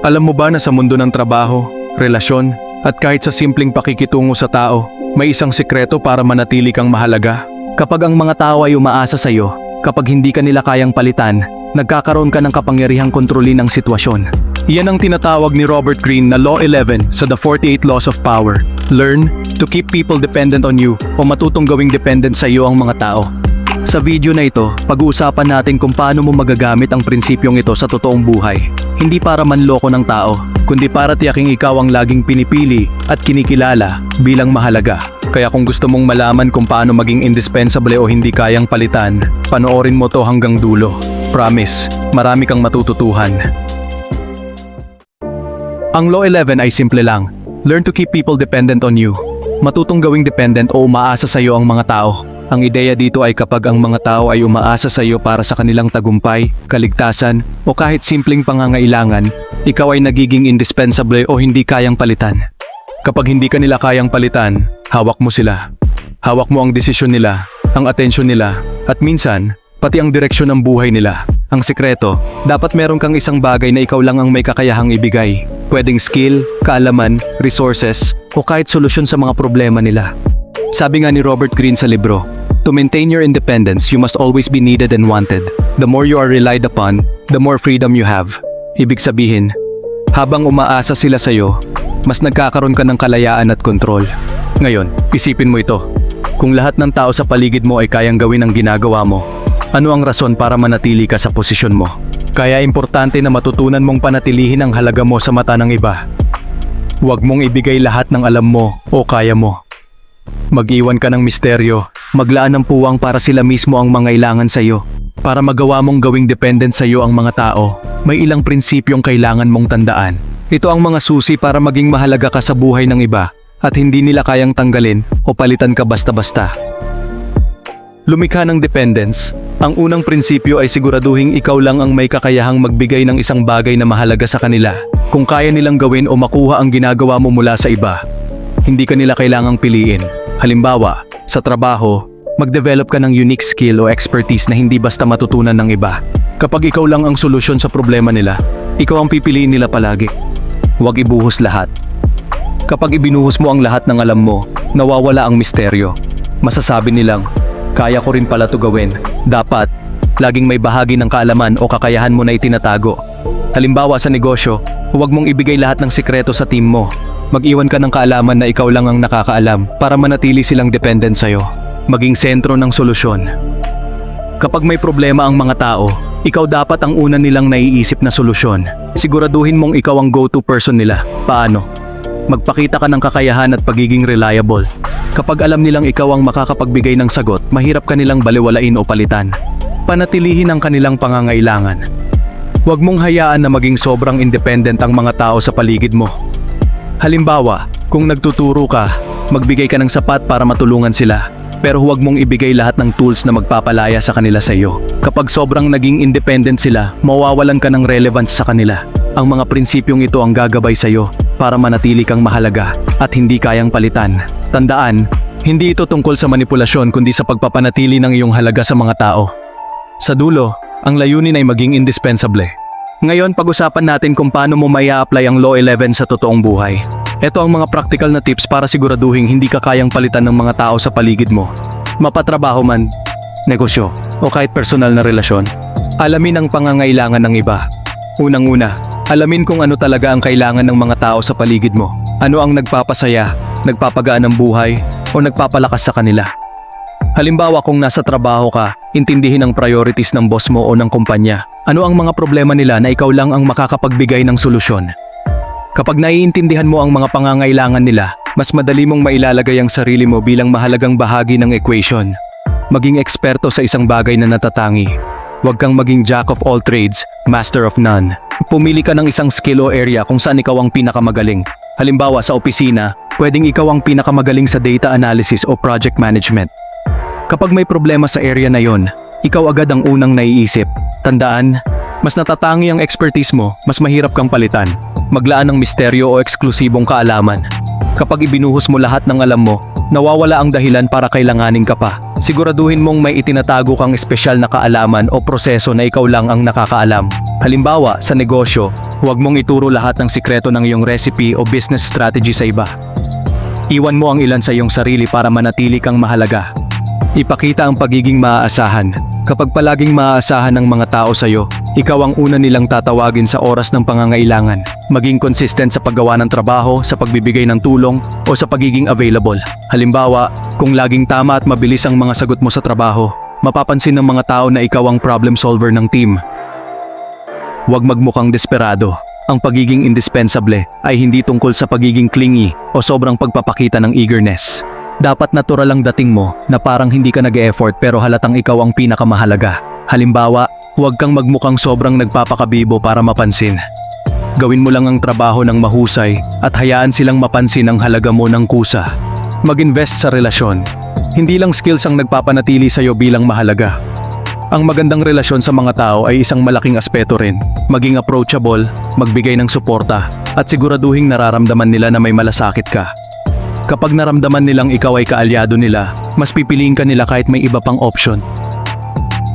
Alam mo ba na sa mundo ng trabaho, relasyon, at kahit sa simpleng pakikitungo sa tao, may isang sikreto para manatili kang mahalaga? Kapag ang mga tao ay umaasa sa iyo, kapag hindi ka nila kayang palitan, nagkakaroon ka ng kapangyarihang kontrolin ng sitwasyon. Iyan ang tinatawag ni Robert Greene na Law 11 sa The 48 Laws of Power. Learn to keep people dependent on you o matutong gawing dependent sa iyo ang mga tao. Sa video na ito, pag-uusapan natin kung paano mo magagamit ang prinsipyong ito sa totoong buhay. Hindi para manloko ng tao, kundi para tiyaking ikaw ang laging pinipili at kinikilala bilang mahalaga. Kaya kung gusto mong malaman kung paano maging indispensable o hindi kayang palitan, panoorin mo to hanggang dulo. Promise, marami kang matututuhan. Ang Law 11 ay simple lang. Learn to keep people dependent on you. Matutong gawing dependent o umaasa sa iyo ang mga tao. Ang ideya dito ay kapag ang mga tao ay umaasa sa iyo para sa kanilang tagumpay, kaligtasan, o kahit simpleng pangangailangan, ikaw ay nagiging indispensable o hindi kayang palitan. Kapag hindi ka nila kayang palitan, hawak mo sila. Hawak mo ang desisyon nila, ang atensyon nila, at minsan, pati ang direksyon ng buhay nila. Ang sikreto, dapat meron kang isang bagay na ikaw lang ang may kakayahang ibigay. Pwedeng skill, kaalaman, resources, o kahit solusyon sa mga problema nila. Sabi nga ni Robert Greene sa libro, To maintain your independence, you must always be needed and wanted. The more you are relied upon, the more freedom you have. Ibig sabihin, habang umaasa sila sa iyo, mas nagkakaroon ka ng kalayaan at kontrol. Ngayon, isipin mo ito. Kung lahat ng tao sa paligid mo ay kayang gawin ang ginagawa mo, ano ang rason para manatili ka sa posisyon mo? Kaya importante na matutunan mong panatilihin ang halaga mo sa mata ng iba. Huwag mong ibigay lahat ng alam mo o kaya mo. Mag-iwan ka ng misteryo, maglaan ng puwang para sila mismo ang mangailangan sa iyo. Para magawa mong gawing dependent sa iyo ang mga tao, may ilang prinsipyong kailangan mong tandaan. Ito ang mga susi para maging mahalaga ka sa buhay ng iba at hindi nila kayang tanggalin o palitan ka basta-basta. Lumikha ng dependence, ang unang prinsipyo ay siguraduhin ikaw lang ang may kakayahang magbigay ng isang bagay na mahalaga sa kanila. Kung kaya nilang gawin o makuha ang ginagawa mo mula sa iba, hindi ka nila kailangang piliin. Halimbawa, sa trabaho, mag-develop ka ng unique skill o expertise na hindi basta matutunan ng iba. Kapag ikaw lang ang solusyon sa problema nila, ikaw ang pipiliin nila palagi. Huwag ibuhos lahat. Kapag ibinuhos mo ang lahat ng alam mo, nawawala ang misteryo. Masasabi nilang, kaya ko rin pala to gawin. Dapat, laging may bahagi ng kaalaman o kakayahan mo na itinatago. Halimbawa sa negosyo, huwag mong ibigay lahat ng sikreto sa team mo. Mag-iwan ka ng kaalaman na ikaw lang ang nakakaalam para manatili silang dependent sa'yo. Maging sentro ng solusyon. Kapag may problema ang mga tao, ikaw dapat ang una nilang naiisip na solusyon. Siguraduhin mong ikaw ang go-to person nila. Paano? Magpakita ka ng kakayahan at pagiging reliable. Kapag alam nilang ikaw ang makakapagbigay ng sagot, mahirap ka nilang baliwalain o palitan. Panatilihin ang kanilang pangangailangan. Huwag mong hayaan na maging sobrang independent ang mga tao sa paligid mo. Halimbawa, kung nagtuturo ka, magbigay ka ng sapat para matulungan sila. Pero huwag mong ibigay lahat ng tools na magpapalaya sa kanila sa iyo. Kapag sobrang naging independent sila, mawawalan ka ng relevance sa kanila. Ang mga prinsipyong ito ang gagabay sa iyo para manatili kang mahalaga at hindi kayang palitan. Tandaan, hindi ito tungkol sa manipulasyon kundi sa pagpapanatili ng iyong halaga sa mga tao. Sa dulo, ang layunin ay maging indispensable. Ngayon pag-usapan natin kung paano mo may apply ang Law 11 sa totoong buhay. Ito ang mga practical na tips para siguraduhin hindi ka kayang palitan ng mga tao sa paligid mo. Mapatrabaho man, negosyo, o kahit personal na relasyon. Alamin ang pangangailangan ng iba. Unang-una, alamin kung ano talaga ang kailangan ng mga tao sa paligid mo. Ano ang nagpapasaya, nagpapagaan ng buhay, o nagpapalakas sa kanila. Halimbawa kung nasa trabaho ka, intindihin ang priorities ng boss mo o ng kumpanya. Ano ang mga problema nila na ikaw lang ang makakapagbigay ng solusyon? Kapag naiintindihan mo ang mga pangangailangan nila, mas madali mong mailalagay ang sarili mo bilang mahalagang bahagi ng equation. Maging eksperto sa isang bagay na natatangi. Huwag kang maging jack of all trades, master of none. Pumili ka ng isang skill o area kung saan ikaw ang pinakamagaling. Halimbawa sa opisina, pwedeng ikaw ang pinakamagaling sa data analysis o project management. Kapag may problema sa area na yon, ikaw agad ang unang naiisip. Tandaan, mas natatangi ang expertise mo, mas mahirap kang palitan. Maglaan ng misteryo o eksklusibong kaalaman. Kapag ibinuhos mo lahat ng alam mo, nawawala ang dahilan para kailanganin ka pa. Siguraduhin mong may itinatago kang espesyal na kaalaman o proseso na ikaw lang ang nakakaalam. Halimbawa, sa negosyo, Huwag mong ituro lahat ng sikreto ng iyong recipe o business strategy sa iba. Iwan mo ang ilan sa iyong sarili para manatili kang mahalaga. Ipakita ang pagiging maaasahan. Kapag palaging maaasahan ng mga tao sa iyo, ikaw ang una nilang tatawagin sa oras ng pangangailangan. Maging consistent sa paggawa ng trabaho, sa pagbibigay ng tulong, o sa pagiging available. Halimbawa, kung laging tama at mabilis ang mga sagot mo sa trabaho, mapapansin ng mga tao na ikaw ang problem solver ng team. Huwag magmukhang desperado. Ang pagiging indispensable ay hindi tungkol sa pagiging clingy o sobrang pagpapakita ng eagerness. Dapat natural ang dating mo na parang hindi ka nag-effort pero halatang ikaw ang pinakamahalaga. Halimbawa, huwag kang magmukhang sobrang nagpapakabibo para mapansin. Gawin mo lang ang trabaho ng mahusay at hayaan silang mapansin ang halaga mo ng kusa. Mag-invest sa relasyon. Hindi lang skills ang nagpapanatili sa iyo bilang mahalaga. Ang magandang relasyon sa mga tao ay isang malaking aspeto rin. Maging approachable, magbigay ng suporta, at siguraduhing nararamdaman nila na may malasakit ka. Kapag naramdaman nilang ikaw ay kaalyado nila, mas pipiliin ka nila kahit may iba pang option.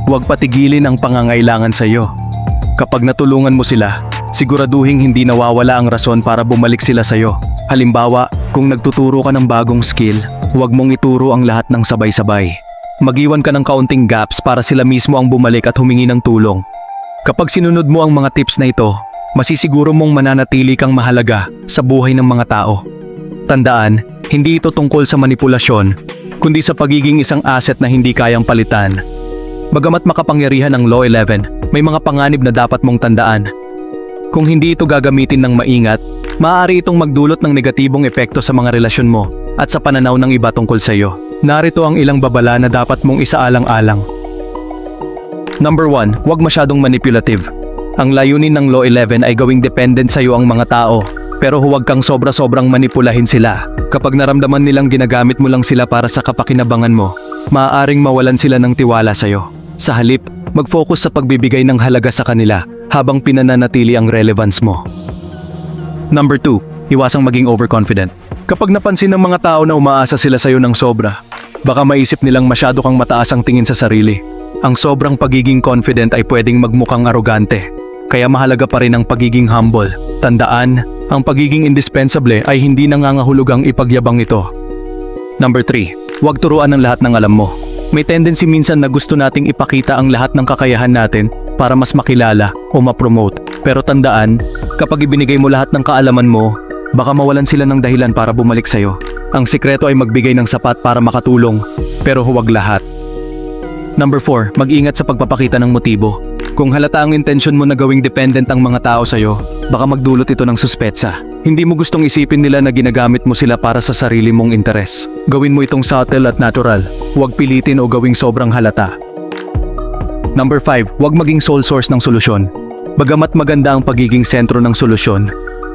Huwag patigilin ang pangangailangan sa iyo. Kapag natulungan mo sila, siguraduhing hindi nawawala ang rason para bumalik sila sa iyo. Halimbawa, kung nagtuturo ka ng bagong skill, huwag mong ituro ang lahat ng sabay-sabay. Mag-iwan ka ng kaunting gaps para sila mismo ang bumalik at humingi ng tulong. Kapag sinunod mo ang mga tips na ito, masisiguro mong mananatili kang mahalaga sa buhay ng mga tao. Tandaan, hindi ito tungkol sa manipulasyon, kundi sa pagiging isang asset na hindi kayang palitan. Bagamat makapangyarihan ang Law 11, may mga panganib na dapat mong tandaan. Kung hindi ito gagamitin ng maingat, maaari itong magdulot ng negatibong epekto sa mga relasyon mo at sa pananaw ng iba tungkol sa iyo. Narito ang ilang babala na dapat mong isaalang-alang. Number 1, huwag masyadong manipulative. Ang layunin ng Law 11 ay gawing dependent sa iyo ang mga tao, pero huwag kang sobra-sobrang manipulahin sila. Kapag naramdaman nilang ginagamit mo lang sila para sa kapakinabangan mo, maaaring mawalan sila ng tiwala sa iyo. Sa halip, mag-focus sa pagbibigay ng halaga sa kanila habang pinananatili ang relevance mo. Number 2, iwasang maging overconfident. Kapag napansin ng mga tao na umaasa sila sa iyo ng sobra, baka maisip nilang masyado kang mataas ang tingin sa sarili. Ang sobrang pagiging confident ay pwedeng magmukhang arogante. Kaya mahalaga pa rin ang pagiging humble. Tandaan, ang pagiging indispensable ay hindi nangangahulugang ipagyabang ito. Number 3. Huwag turuan ng lahat ng alam mo. May tendency minsan na gusto nating ipakita ang lahat ng kakayahan natin para mas makilala o ma-promote. Pero tandaan, kapag ibinigay mo lahat ng kaalaman mo, baka mawalan sila ng dahilan para bumalik sa'yo. Ang sikreto ay magbigay ng sapat para makatulong, pero huwag lahat. Number 4, mag-ingat sa pagpapakita ng motibo. Kung halata ang intensyon mo na gawing dependent ang mga tao sa'yo, baka magdulot ito ng suspetsa. Hindi mo gustong isipin nila na ginagamit mo sila para sa sarili mong interes. Gawin mo itong subtle at natural. Huwag pilitin o gawing sobrang halata. Number 5, huwag maging sole source ng solusyon. Bagamat maganda ang pagiging sentro ng solusyon,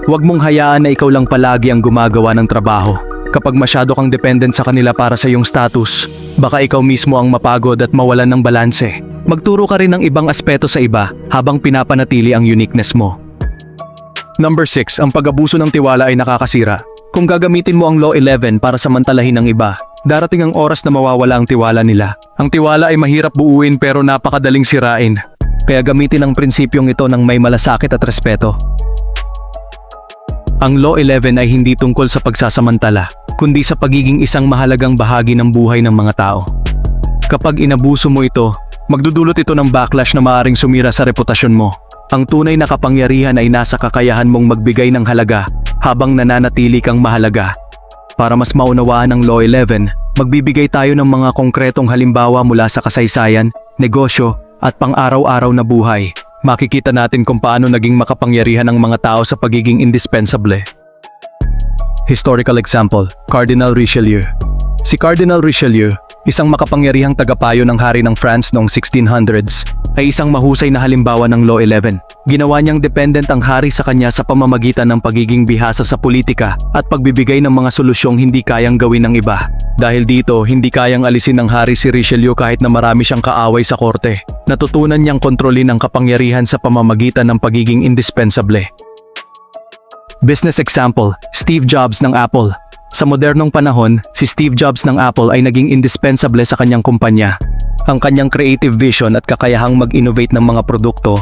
huwag mong hayaan na ikaw lang palagi ang gumagawa ng trabaho. Kapag masyado kang dependent sa kanila para sa iyong status, baka ikaw mismo ang mapagod at mawalan ng balanse. Magturo ka rin ng ibang aspeto sa iba habang pinapanatili ang uniqueness mo. Number 6, ang pag-abuso ng tiwala ay nakakasira. Kung gagamitin mo ang Law 11 para samantalahin ang iba, darating ang oras na mawawala ang tiwala nila. Ang tiwala ay mahirap buuin pero napakadaling sirain. Kaya gamitin ang prinsipyong ito ng may malasakit at respeto. Ang Law 11 ay hindi tungkol sa pagsasamantala, kundi sa pagiging isang mahalagang bahagi ng buhay ng mga tao. Kapag inabuso mo ito, magdudulot ito ng backlash na maaring sumira sa reputasyon mo. Ang tunay na kapangyarihan ay nasa kakayahan mong magbigay ng halaga habang nananatili kang mahalaga. Para mas maunawaan ang Law 11, magbibigay tayo ng mga konkretong halimbawa mula sa kasaysayan, negosyo, at pang-araw-araw na buhay. Makikita natin kung paano naging makapangyarihan ang mga tao sa pagiging indispensable. Historical example, Cardinal Richelieu. Si Cardinal Richelieu, isang makapangyarihang tagapayo ng hari ng France noong 1600s, ay isang mahusay na halimbawa ng Law 11. Ginawa niyang dependent ang hari sa kanya sa pamamagitan ng pagiging bihasa sa politika at pagbibigay ng mga solusyong hindi kayang gawin ng iba. Dahil dito, hindi kayang alisin ng hari si Richelieu kahit na marami siyang kaaway sa korte. Natutunan niyang kontrolin ang kapangyarihan sa pamamagitan ng pagiging indispensable. Business example, Steve Jobs ng Apple. Sa modernong panahon, si Steve Jobs ng Apple ay naging indispensable sa kanyang kumpanya. Ang kanyang creative vision at kakayahang mag-innovate ng mga produkto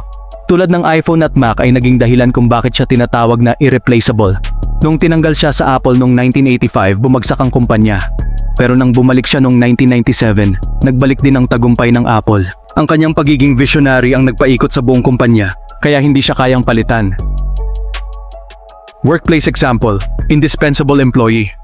Tulad ng iPhone at Mac ay naging dahilan kung bakit siya tinatawag na irreplaceable. Nung tinanggal siya sa Apple noong 1985, bumagsak ang kumpanya. Pero nang bumalik siya noong 1997, nagbalik din ang tagumpay ng Apple. Ang kanyang pagiging visionary ang nagpaikot sa buong kumpanya, kaya hindi siya kayang palitan. Workplace example, indispensable employee.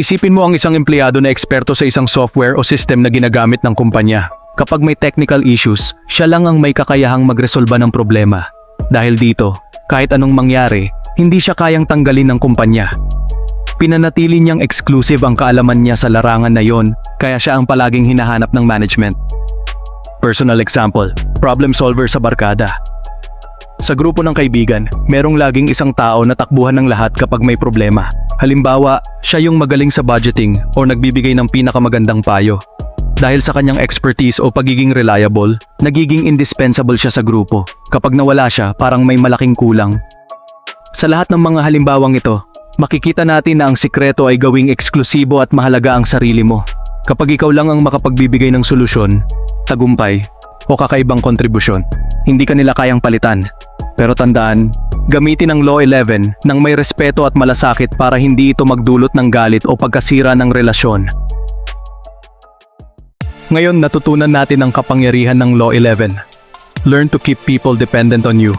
Isipin mo ang isang empleyado na eksperto sa isang software o system na ginagamit ng kumpanya. Kapag may technical issues, siya lang ang may kakayahang magresolba ng problema. Dahil dito, kahit anong mangyari, hindi siya kayang tanggalin ng kumpanya. Pinanatili niyang exclusive ang kaalaman niya sa larangan na yon, kaya siya ang palaging hinahanap ng management. Personal example, problem solver sa barkada. Sa grupo ng kaibigan, merong laging isang tao na takbuhan ng lahat kapag may problema. Halimbawa, siya yung magaling sa budgeting o nagbibigay ng pinakamagandang payo. Dahil sa kanyang expertise o pagiging reliable, nagiging indispensable siya sa grupo. Kapag nawala siya, parang may malaking kulang. Sa lahat ng mga halimbawang ito, makikita natin na ang sikreto ay gawing eksklusibo at mahalaga ang sarili mo. Kapag ikaw lang ang makapagbibigay ng solusyon, tagumpay, o kakaibang kontribusyon, hindi ka nila kayang palitan. Pero tandaan, gamitin ang Law 11 nang may respeto at malasakit para hindi ito magdulot ng galit o pagkasira ng relasyon. Ngayon natutunan natin ang kapangyarihan ng Law 11. Learn to keep people dependent on you.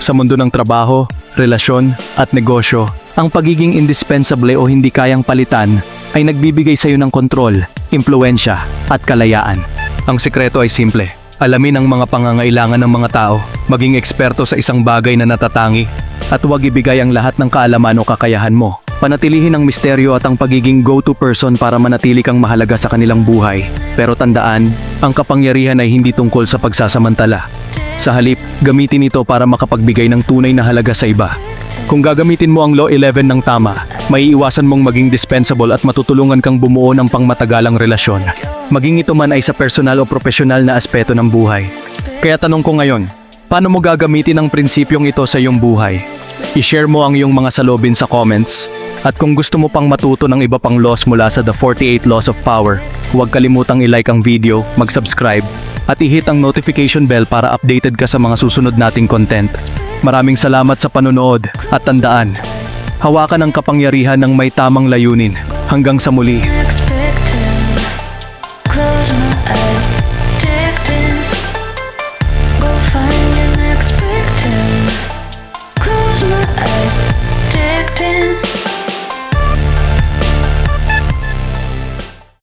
Sa mundo ng trabaho, relasyon, at negosyo, ang pagiging indispensable o hindi kayang palitan ay nagbibigay sa iyo ng kontrol, impluensya, at kalayaan. Ang sikreto ay simple. Alamin ang mga pangangailangan ng mga tao, maging eksperto sa isang bagay na natatangi, at huwag ibigay ang lahat ng kaalaman o kakayahan mo. Panatilihin ang misteryo at ang pagiging go-to person para manatili kang mahalaga sa kanilang buhay. Pero tandaan, ang kapangyarihan ay hindi tungkol sa pagsasamantala. Sa halip, gamitin ito para makapagbigay ng tunay na halaga sa iba. Kung gagamitin mo ang Law 11 ng tama, maiiwasan mong maging dispensable at matutulungan kang bumuo ng pangmatagalang relasyon. Maging ito man ay sa personal o profesional na aspeto ng buhay. Kaya tanong ko ngayon, paano mo gagamitin ang prinsipyong ito sa iyong buhay? I-share mo ang iyong mga salobin sa comments. At kung gusto mo pang matuto ng iba pang laws mula sa The 48 Laws of Power, huwag kalimutang i-like ang video, mag-subscribe, at i-hit ang notification bell para updated ka sa mga susunod nating content. Maraming salamat sa panonood at tandaan, hawakan ang kapangyarihan ng may tamang layunin. Hanggang sa muli.